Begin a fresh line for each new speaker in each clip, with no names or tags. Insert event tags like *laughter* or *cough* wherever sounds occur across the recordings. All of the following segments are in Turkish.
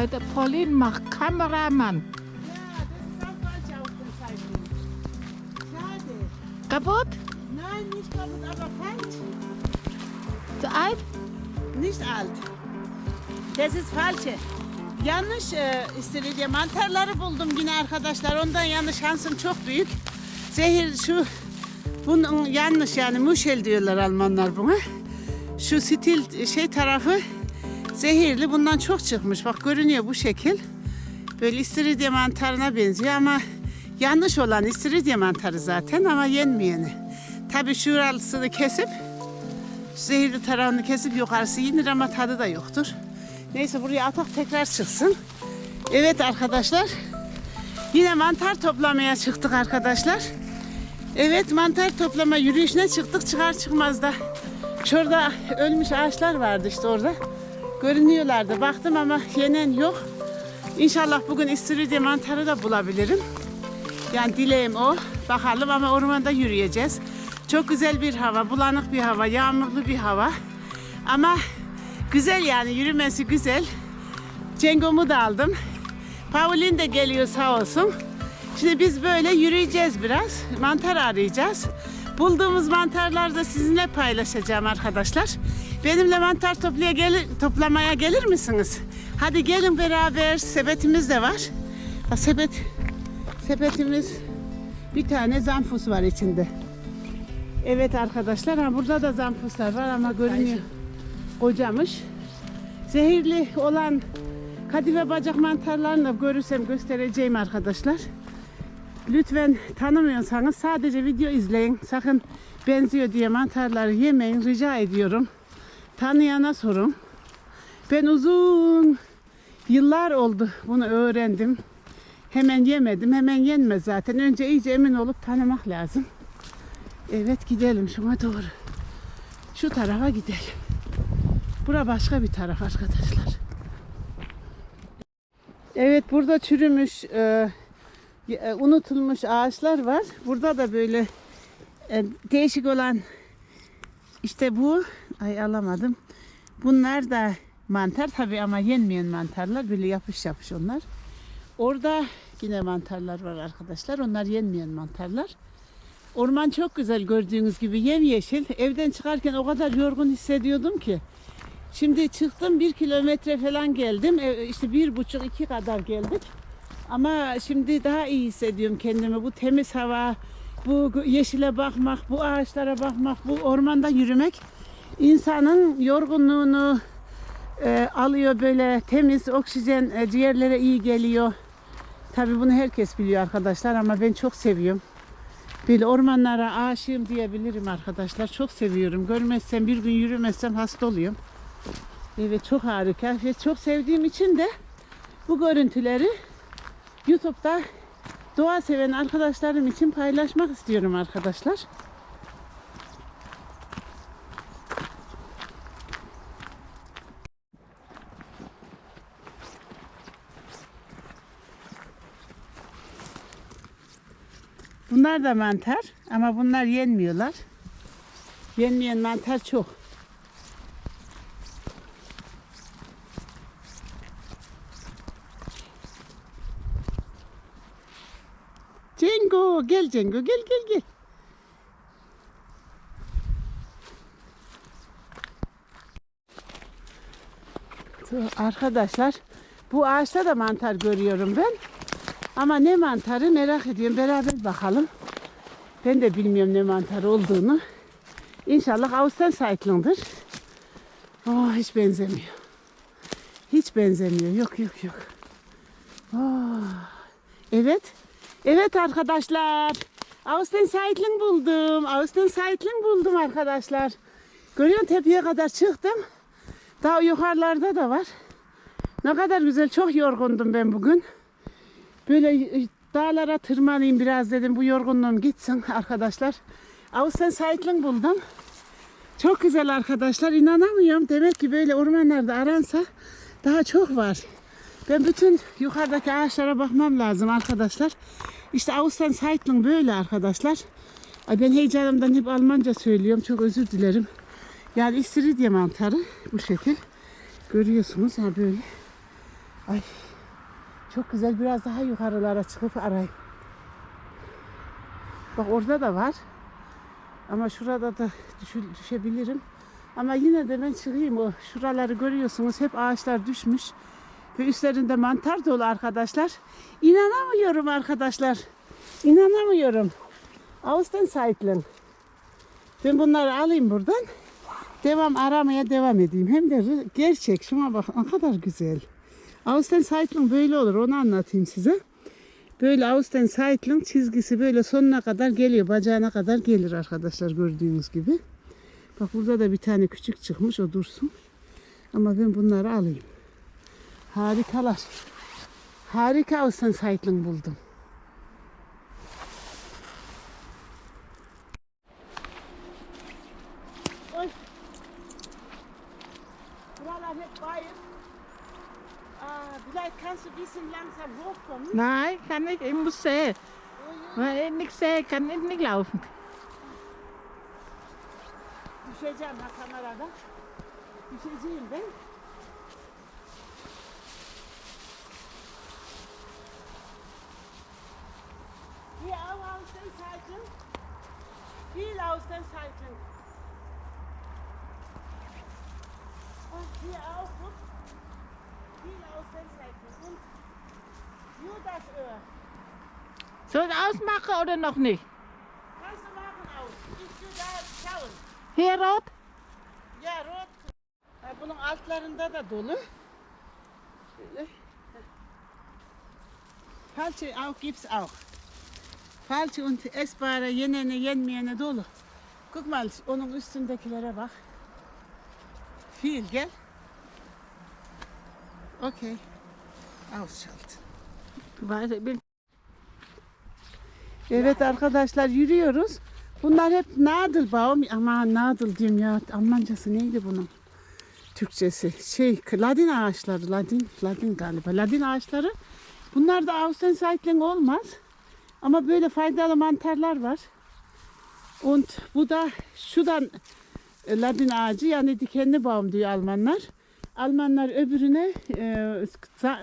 Heute Pauline macht Kameramann.
Ja, das ist auch falsch aufgezeichnet. Schade.
Kaputt?
Nein, nicht kaputt, aber falsch.
Zu alt?
Nicht alt. Das ist falsche. Yanlış e, istiridye mantarları buldum yine arkadaşlar. Ondan yanlış şansım çok büyük. Zehir şu bunun yanlış yani muşel diyorlar Almanlar buna. Şu stil şey tarafı zehirli. Bundan çok çıkmış. Bak görünüyor bu şekil. Böyle istiridye mantarına benziyor ama yanlış olan istiridye mantarı zaten ama yenmeyeni. Tabii şurasını kesip zehirli tarafını kesip yukarısı yenir ama tadı da yoktur. Neyse buraya atak tekrar çıksın. Evet arkadaşlar. Yine mantar toplamaya çıktık arkadaşlar. Evet mantar toplama yürüyüşüne çıktık çıkar çıkmaz da. Şurada ölmüş ağaçlar vardı işte orada. Görünüyorlardı. Baktım ama yenen yok. İnşallah bugün istiridye mantarı da bulabilirim. Yani dileğim o. Bakalım ama ormanda yürüyeceğiz. Çok güzel bir hava, bulanık bir hava, yağmurlu bir hava. Ama güzel yani yürümesi güzel. Cengomu da aldım. Pauline de geliyor sağ olsun. Şimdi biz böyle yürüyeceğiz biraz. Mantar arayacağız. Bulduğumuz mantarları da sizinle paylaşacağım arkadaşlar. Benimle mantar toplaya gelir, toplamaya gelir misiniz? Hadi gelin beraber. Sepetimiz de var. Ha, sepet sepetimiz bir tane zanfus var içinde. Evet arkadaşlar ha burada da zanfuslar var ama görünüyor kocamış. Zehirli olan kadife bacak mantarlarını da görürsem göstereceğim arkadaşlar. Lütfen tanımıyorsanız sadece video izleyin. Sakın benziyor diye mantarları yemeyin rica ediyorum. Tanıyana sorun. Ben uzun yıllar oldu bunu öğrendim. Hemen yemedim. Hemen yenmez zaten. Önce iyice emin olup tanımak lazım. Evet gidelim şuna doğru. Şu tarafa gidelim. Bura başka bir taraf arkadaşlar. Evet burada çürümüş, e, e, unutulmuş ağaçlar var. Burada da böyle e, değişik olan işte bu, ay alamadım. Bunlar da mantar tabi ama yenmeyen mantarlar. Böyle yapış yapış onlar. Orada yine mantarlar var arkadaşlar. Onlar yenmeyen mantarlar. Orman çok güzel gördüğünüz gibi yemyeşil. Evden çıkarken o kadar yorgun hissediyordum ki. Şimdi çıktım bir kilometre falan geldim. E, işte bir buçuk iki kadar geldik. Ama şimdi daha iyi hissediyorum kendimi. Bu temiz hava, bu yeşile bakmak, bu ağaçlara bakmak, bu ormanda yürümek insanın yorgunluğunu e, alıyor böyle temiz oksijen e, ciğerlere iyi geliyor. Tabii bunu herkes biliyor arkadaşlar ama ben çok seviyorum. Böyle ormanlara aşığım diyebilirim arkadaşlar. Çok seviyorum. Görmezsem bir gün yürümezsem hasta oluyorum. Evet çok harika ve çok sevdiğim için de bu görüntüleri YouTube'da doğa seven arkadaşlarım için paylaşmak istiyorum arkadaşlar. Bunlar da mantar ama bunlar yenmiyorlar. Yenmeyen mantar çok. Cengo gel Cengo gel gel gel. Arkadaşlar bu ağaçta da mantar görüyorum ben. Ama ne mantarı merak ediyorum. Beraber bakalım. Ben de bilmiyorum ne mantarı olduğunu. İnşallah Ağustos sayklındır. Oh, hiç benzemiyor. Hiç benzemiyor. Yok yok yok. Oh. Evet. Evet arkadaşlar. Austen Seitling buldum. Austen Seitling buldum arkadaşlar. Görüyorsun tepeye kadar çıktım. Daha yukarılarda da var. Ne kadar güzel. Çok yorgundum ben bugün. Böyle e, dağlara tırmanayım biraz dedim. Bu yorgunluğum gitsin *laughs* arkadaşlar. Austen Seitling buldum. Çok güzel arkadaşlar. İnanamıyorum. Demek ki böyle ormanlarda aransa daha çok var. Ben bütün yukarıdaki ağaçlara bakmam lazım arkadaşlar. İşte Austen Seitling böyle arkadaşlar. Ben heyecanımdan hep Almanca söylüyorum. Çok özür dilerim. Yani istiridye mantarı bu şekil. Görüyorsunuz ha böyle. Ay çok güzel biraz daha yukarılara çıkıp arayayım. Bak orada da var. Ama şurada da düşü- düşebilirim. Ama yine de ben çıkayım o şuraları görüyorsunuz hep ağaçlar düşmüş. Ve üstlerinde mantar dolu arkadaşlar. İnanamıyorum arkadaşlar. İnanamıyorum. Austenseitling. Ben bunları alayım buradan. Devam aramaya devam edeyim. Hem de gerçek. Şuna bak ne kadar güzel. Austenseitling böyle olur. Onu anlatayım size. Böyle Austenseitling çizgisi böyle sonuna kadar geliyor. Bacağına kadar gelir arkadaşlar gördüğünüz gibi. Bak burada da bir tane küçük çıkmış. O dursun. Ama ben bunları alayım. Harikalar. Harika Austenseitling buldum. du ein bisschen langsam hochkommen?
Nein, kann nicht. Ich muss sehen. Oh, ja. Wenn ich nicht sehe, kann ich nicht laufen.
an der Kamera. Ne? ha kamerada. Bir şey diyeyim ben. Geh auch aus den Seiten. Viel aus den Seiten. Und hier auch. Gut.
Soll ich ausmachen oder noch nicht?
Kannst du machen aus. Ich will da schauen.
Hier rot?
Ya rot. Ha, bunun altlarında da dolu. Şöyle. Falsche auch gibt's auch. Falsche und essbare yenene yenmeyene dolu. Guck mal onun üstündekilere bak. Viel gel. Okay. Ausschalten. Evet arkadaşlar yürüyoruz. Bunlar hep Nadelbaum. Ama Nadel diyorum ya. Almancası neydi bunun? Türkçesi. Şey Ladin ağaçları. Ladin, Ladin galiba. Ladin ağaçları. Bunlar da Austenseitling olmaz. Ama böyle faydalı mantarlar var. Und bu da şudan e, Ladin ağacı yani dikenli baum diyor Almanlar. Almanlar öbürüne e,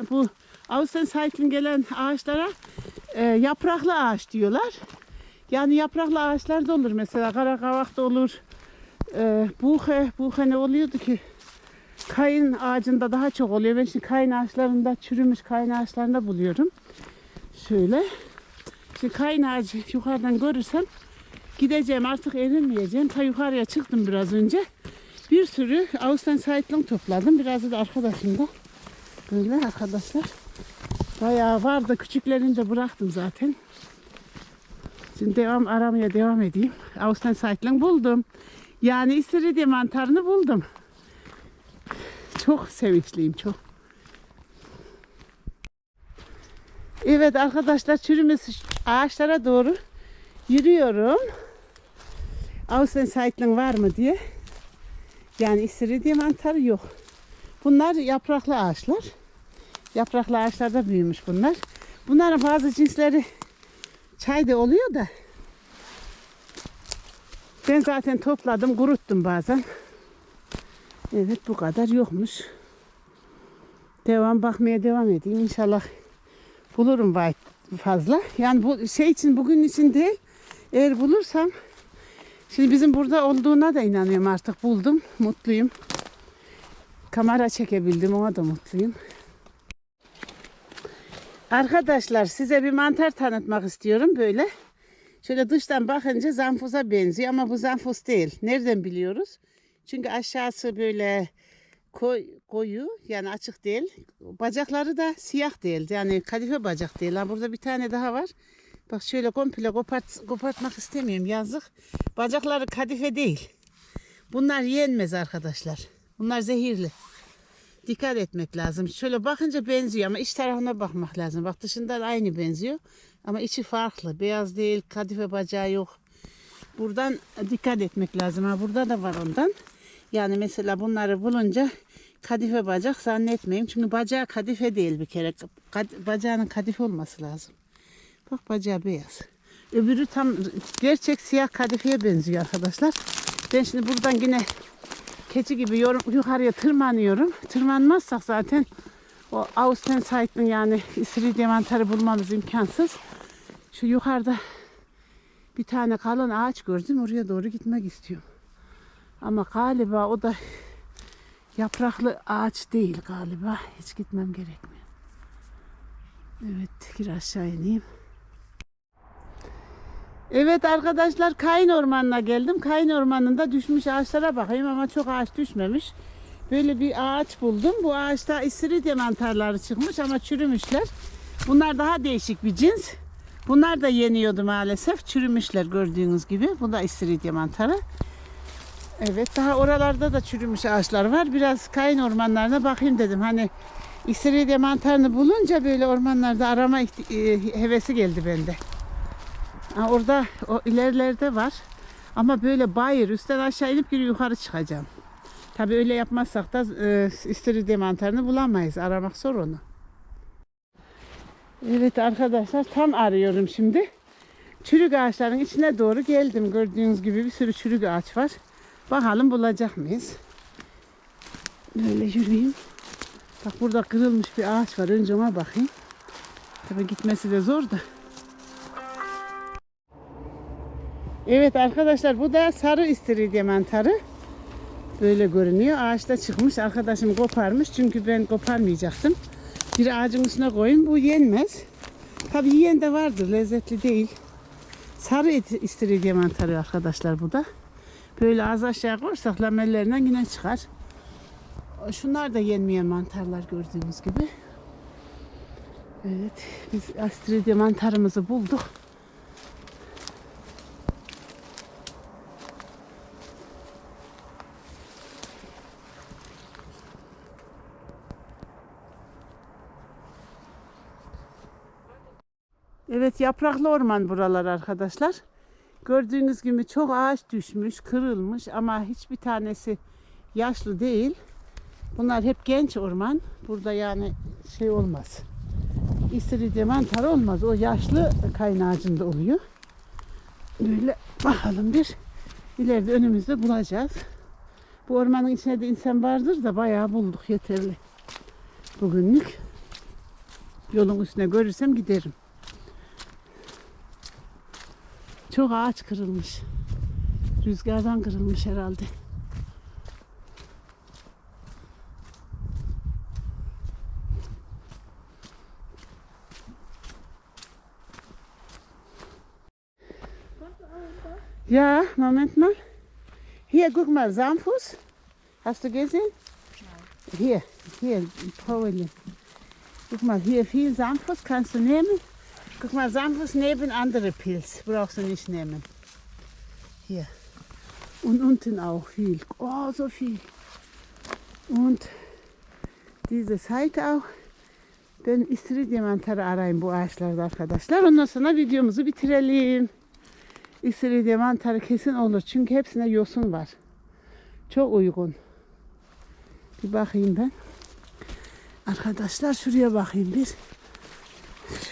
bu Austenseitling gelen ağaçlara e, yapraklı ağaç diyorlar. Yani yapraklı ağaçlar da olur mesela karakavak da olur. E, buhe, buhe ne oluyordu ki? Kayın ağacında daha çok oluyor. Ben şimdi kayın ağaçlarında çürümüş kayın ağaçlarında buluyorum. Şöyle. Şimdi kayın ağacı yukarıdan görürsem gideceğim artık erinmeyeceğim. Ta yukarıya çıktım biraz önce. Bir sürü Austenseitling topladım. Biraz da arkadaşım da. Böyle arkadaşlar. Bayağı vardı. Küçüklerini de bıraktım zaten. Şimdi devam aramaya devam edeyim. Austenseitling buldum. Yani istiridye mantarını buldum. Çok sevinçliyim çok. Evet arkadaşlar çürümüş ağaçlara doğru yürüyorum. Austenseitling var mı diye. Yani istiridye mantarı yok. Bunlar yapraklı ağaçlar. Yapraklı ağaçlarda büyümüş bunlar. Bunların bazı cinsleri çayda oluyor da. Ben zaten topladım, kuruttum bazen. Evet bu kadar yokmuş. Devam bakmaya devam edeyim. İnşallah bulurum fazla. Yani bu şey için bugün için değil. Eğer bulursam şimdi bizim burada olduğuna da inanıyorum artık buldum. Mutluyum. Kamera çekebildim ona da mutluyum. Arkadaşlar size bir mantar tanıtmak istiyorum böyle. Şöyle dıştan bakınca zanfuza benziyor ama bu zanfus değil. Nereden biliyoruz? Çünkü aşağısı böyle koy, koyu yani açık değil. Bacakları da siyah değil. Yani kadife bacak değil. Ha, burada bir tane daha var. Bak şöyle komple kopart, kopartmak istemiyorum yazık. Bacakları kadife değil. Bunlar yenmez arkadaşlar. Bunlar zehirli. Dikkat etmek lazım. Şöyle bakınca benziyor ama iç tarafına bakmak lazım. Bak dışından aynı benziyor ama içi farklı. Beyaz değil, kadife bacağı yok. Buradan dikkat etmek lazım. Ha burada da var ondan. Yani mesela bunları bulunca kadife bacak zannetmeyin. Çünkü bacağı kadife değil bir kere. Kad- bacağının kadife olması lazım. Bak bacağı beyaz. Öbürü tam gerçek siyah kadifeye benziyor arkadaşlar. Ben şimdi buradan yine keçi gibi yukarıya tırmanıyorum. Tırmanmazsak zaten o Austenseit'in yani İstiridye mantarı bulmamız imkansız. Şu yukarıda bir tane kalın ağaç gördüm. Oraya doğru gitmek istiyorum. Ama galiba o da yapraklı ağaç değil galiba. Hiç gitmem gerekmiyor. Evet, gir aşağı ineyim. Evet arkadaşlar Kayın Ormanı'na geldim. Kayın Ormanı'nda düşmüş ağaçlara bakayım ama çok ağaç düşmemiş. Böyle bir ağaç buldum. Bu ağaçta istiridye mantarları çıkmış ama çürümüşler. Bunlar daha değişik bir cins. Bunlar da yeniyordu maalesef. Çürümüşler gördüğünüz gibi. Bu da istiridye mantarı. Evet daha oralarda da çürümüş ağaçlar var. Biraz kayın ormanlarına bakayım dedim. Hani istiridye mantarını bulunca böyle ormanlarda arama e, hevesi geldi bende. Ha, orada o ilerilerde var. Ama böyle bayır üstten aşağı inip bir yukarı çıkacağım. Tabi öyle yapmazsak da e, istiridye mantarını bulamayız. Aramak zor onu. Evet arkadaşlar tam arıyorum şimdi. Çürük ağaçların içine doğru geldim. Gördüğünüz gibi bir sürü çürük ağaç var. Bakalım bulacak mıyız? Böyle yürüyeyim. Bak burada kırılmış bir ağaç var. Önce ona bakayım. Tabi gitmesi de zor da. Evet arkadaşlar bu da sarı istiridye mantarı. Böyle görünüyor. Ağaçta çıkmış. Arkadaşım koparmış. Çünkü ben koparmayacaktım. Bir ağacın üstüne koyun. Bu yenmez. Tabi yiyen de vardır. Lezzetli değil. Sarı istiridye mantarı arkadaşlar bu da. Böyle az aşağı koyarsak lamellerinden yine çıkar. Şunlar da yenmeyen mantarlar gördüğünüz gibi. Evet, biz istiridye mantarımızı bulduk. Evet yapraklı orman buralar arkadaşlar. Gördüğünüz gibi çok ağaç düşmüş, kırılmış ama hiçbir tanesi yaşlı değil. Bunlar hep genç orman. Burada yani şey olmaz. İstiridye mantarı olmaz. O yaşlı kaynağında oluyor. Böyle bakalım bir ileride önümüzde bulacağız. Bu ormanın içinde de insan vardır da bayağı bulduk yeterli. Bugünlük yolun üstüne görürsem giderim. Çok ağaç kırılmış. Rüzgardan kırılmış herhalde. Ja, Moment mal. Hier, guck mal, Samfuß. Hast du gesehen? Hier, hier, Pauline. Guck mal, hier viel Samfuß kannst du nehmen. Guck mal, Samfuß neben andere Pilz. Brauchst du nicht nehmen. Hier. Und unten auch viel. Oh, so viel. Und diese Seite auch. Ben istiridye mantarı arayayım bu ağaçlarda arkadaşlar. Ondan sonra videomuzu bitirelim. İstiridye mantarı kesin olur. Çünkü hepsine yosun var. Çok uygun. Bir bakayım ben. Arkadaşlar şuraya bakayım bir.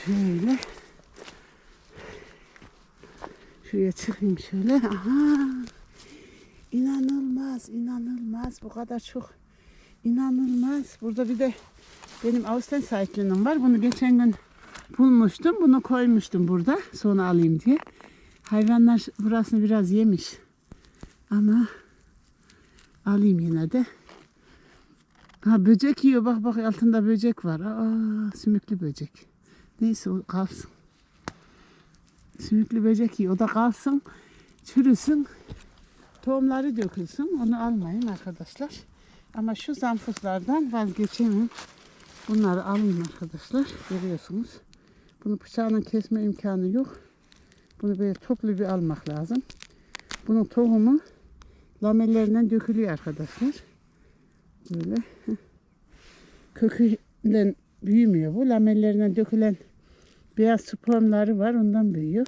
Şöyle. Şuraya çıkayım şöyle. Aha. İnanılmaz, inanılmaz. Bu kadar çok inanılmaz. Burada bir de benim Austen sahipliğim var. Bunu geçen gün bulmuştum. Bunu koymuştum burada. Sonra alayım diye. Hayvanlar burasını biraz yemiş. Ama alayım yine de. Ha böcek yiyor. Bak bak altında böcek var. Aa, sümüklü böcek. Neyse o kalsın. Sümüklü böcek yiyor. O da kalsın. Çürüsün. Tohumları dökülsün. Onu almayın arkadaşlar. Ama şu zamfuslardan vazgeçemem. Bunları alın arkadaşlar. Görüyorsunuz. Bunu bıçağla kesme imkanı yok. Bunu böyle toplu bir almak lazım. Bunun tohumu lamellerinden dökülüyor arkadaşlar. Böyle. Kökünden büyümüyor bu. Lamellerinden dökülen beyaz spermları var. Ondan büyüyor.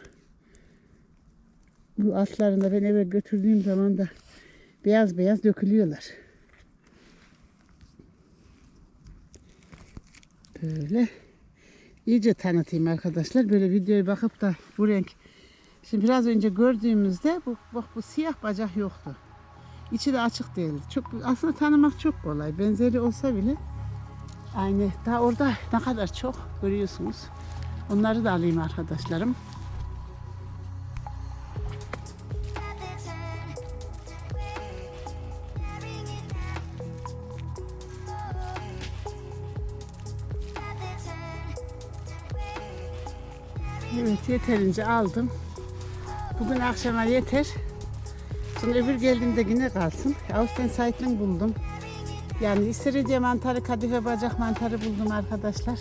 Bu altlarında ben eve götürdüğüm zaman da beyaz beyaz dökülüyorlar. Böyle. iyice tanıtayım arkadaşlar. Böyle videoya bakıp da bu renk Şimdi biraz önce gördüğümüzde bu bak bu siyah bacak yoktu. İçi de açık değildi. Çok aslında tanımak çok kolay. Benzeri olsa bile Aynı. Daha orada ne kadar çok görüyorsunuz. Onları da alayım arkadaşlarım. Evet yeterince aldım. Bugün akşama yeter. Sonra öbür geldiğimde yine kalsın. Austenseitling buldum. Yani istiridye mantarı, kadife bacak mantarı buldum arkadaşlar.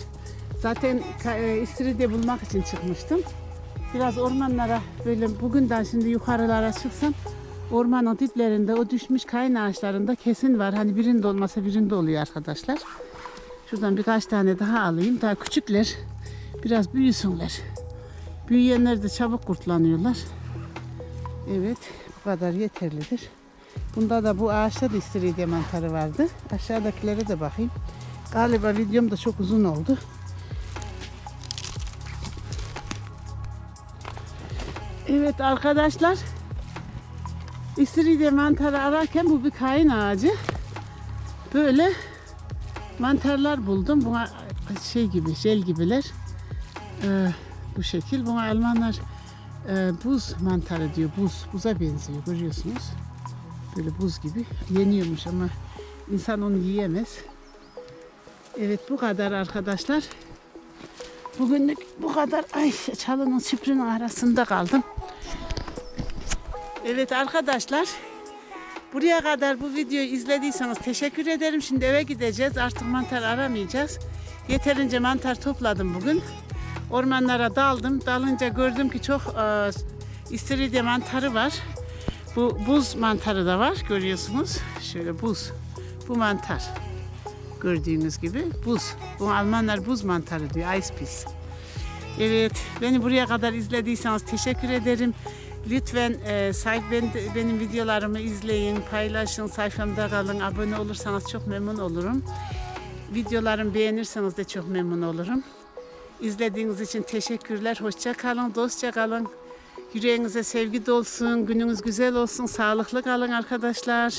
Zaten e, istiridye bulmak için çıkmıştım. Biraz ormanlara böyle bugünden şimdi yukarılara çıksam ormanın diplerinde o düşmüş kayın ağaçlarında kesin var. Hani birinde olmasa birinde oluyor arkadaşlar. Şuradan birkaç tane daha alayım. Daha küçükler. Biraz büyüsünler. Büyüyenler de çabuk kurtlanıyorlar. Evet bu kadar yeterlidir. Bunda da bu ağaçta da istiridye mantarı vardı. Aşağıdakilere de bakayım. Galiba videom da çok uzun oldu. Evet arkadaşlar. İstiridye mantarı ararken bu bir kayın ağacı. Böyle mantarlar buldum. Buna şey gibi, jel gibiler. Ee, bu şekil. Buna Almanlar e, buz mantarı diyor. Buz, buza benziyor görüyorsunuz. Böyle buz gibi yeniyormuş ama insan onu yiyemez. Evet bu kadar arkadaşlar. Bugünlük bu kadar. Ay çalının çiprinin arasında kaldım. Evet arkadaşlar. Buraya kadar bu videoyu izlediyseniz teşekkür ederim. Şimdi eve gideceğiz. Artık mantar aramayacağız. Yeterince mantar topladım bugün. Ormanlara daldım. Dalınca gördüm ki çok e, istiridye mantarı var. Bu buz mantarı da var görüyorsunuz. Şöyle buz. Bu mantar. Gördüğünüz gibi buz. Bu Almanlar buz mantarı diyor. Ice piece. Evet, beni buraya kadar izlediyseniz teşekkür ederim. Lütfen e, sayf ben, benim videolarımı izleyin, paylaşın, sayfamda kalın, abone olursanız çok memnun olurum. Videolarımı beğenirseniz de çok memnun olurum. İzlediğiniz için teşekkürler. Hoşça kalın, dostça kalın. Yüreğinize sevgi dolsun, gününüz güzel olsun, sağlıklı kalın arkadaşlar.